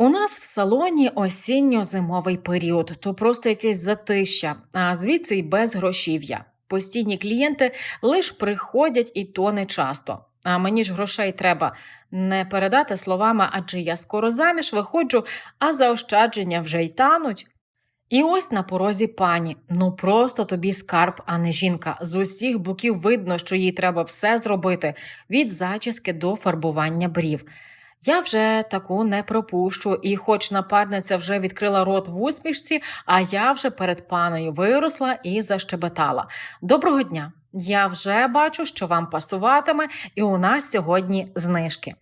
У нас в салоні осінньо-зимовий період, то просто якесь затища, а звідси й без грошів'я. Постійні клієнти лиш приходять і то не часто. А мені ж грошей треба не передати словами, адже я скоро заміж виходжу, а заощадження вже й тануть. І ось на порозі пані. Ну просто тобі скарб, а не жінка. З усіх боків видно, що їй треба все зробити від зачіски до фарбування брів. Я вже таку не пропущу, і хоч напарниця вже відкрила рот в усмішці, а я вже перед паною виросла і защебетала. Доброго дня! Я вже бачу, що вам пасуватиме, і у нас сьогодні знижки.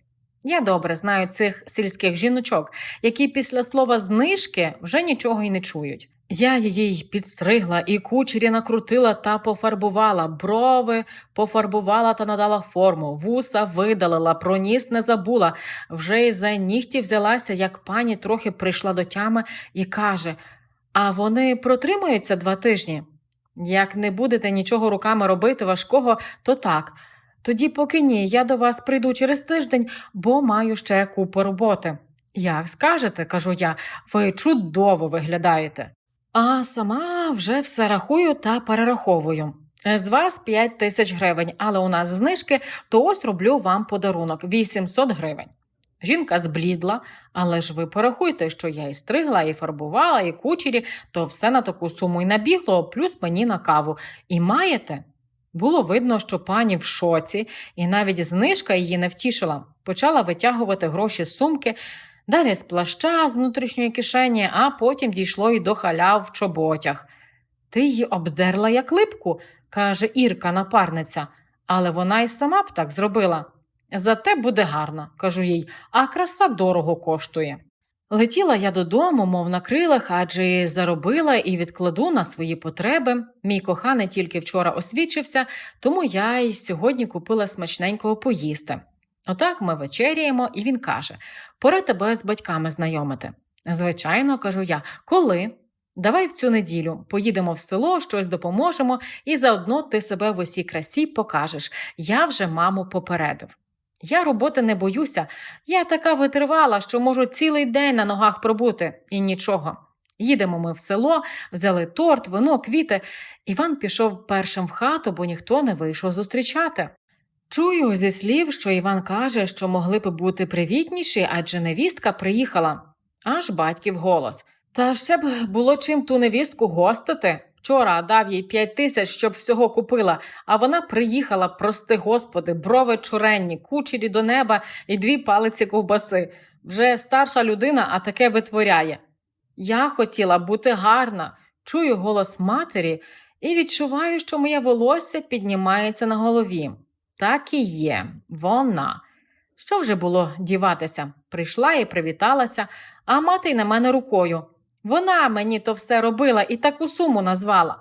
Я добре знаю цих сільських жіночок, які після слова знижки вже нічого й не чують. Я її підстригла, і кучері накрутила та пофарбувала, брови пофарбувала та надала форму, вуса видалила, про ніс не забула. Вже й за нігті взялася, як пані трохи прийшла до тями і каже: А вони протримуються два тижні. Як не будете нічого руками робити важкого, то так. Тоді поки ні, я до вас прийду через тиждень, бо маю ще купу роботи. Як скажете, кажу я, ви чудово виглядаєте. А сама вже все рахую та перераховую. З вас 5 тисяч гривень, але у нас знижки, то ось роблю вам подарунок 800 гривень. Жінка зблідла, але ж ви порахуйте, що я і стригла, і фарбувала, і кучері, то все на таку суму й набігло, плюс мені на каву. І маєте? Було видно, що пані в шоці, і навіть знижка її не втішила. Почала витягувати гроші з сумки, далі з плаща з внутрішньої кишені, а потім дійшло й до халяв в чоботях. Ти її обдерла як липку, каже Ірка, напарниця, але вона й сама б так зробила. Зате буде гарна, кажу їй, а краса дорого коштує. Летіла я додому, мов на крилах, адже заробила і відкладу на свої потреби. Мій коханий тільки вчора освідчився, тому я й сьогодні купила смачненького поїсти. Отак ми вечеряємо, і він каже: пора тебе з батьками знайомити. Звичайно, кажу я, коли? Давай в цю неділю поїдемо в село, щось допоможемо, і заодно ти себе в усій красі покажеш. Я вже маму попередив. Я роботи не боюся, я така витривала, що можу цілий день на ногах пробути, і нічого. Їдемо ми в село, взяли торт, вино, квіти. Іван пішов першим в хату, бо ніхто не вийшов зустрічати. Чую зі слів, що Іван каже, що могли б бути привітніші, адже невістка приїхала. Аж батьків голос. Та ще б було чим ту невістку гостити. Вчора дав їй п'ять тисяч, щоб всього купила, а вона приїхала, прости господи, брови чуренні, кучері до неба і дві палиці ковбаси. Вже старша людина, а таке витворяє. Я хотіла бути гарна, чую голос матері і відчуваю, що моє волосся піднімається на голові. Так і є, вона. Що вже було діватися? Прийшла і привіталася, а мати й на мене рукою. Вона мені то все робила і таку суму назвала.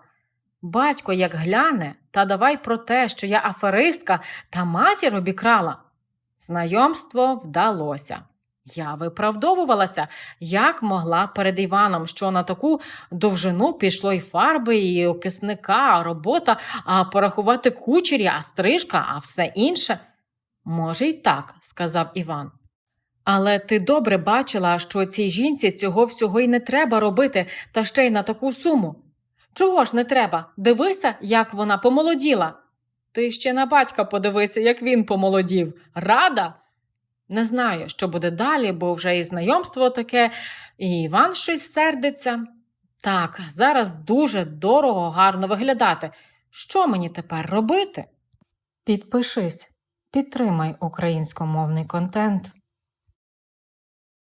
Батько як гляне, та давай про те, що я аферистка та матір обікрала. Знайомство вдалося. Я виправдовувалася, як могла перед Іваном, що на таку довжину пішло й фарби, і окисника, робота, а порахувати кучері, а стрижка, а все інше. Може, й так, сказав Іван. Але ти добре бачила, що цій жінці цього всього й не треба робити, та ще й на таку суму. Чого ж не треба? Дивися, як вона помолоділа. Ти ще на батька подивися, як він помолодів. Рада? Не знаю, що буде далі, бо вже і знайомство таке, і Іван щось сердиться. Так, зараз дуже дорого, гарно виглядати. Що мені тепер робити? Підпишись, підтримай українськомовний контент.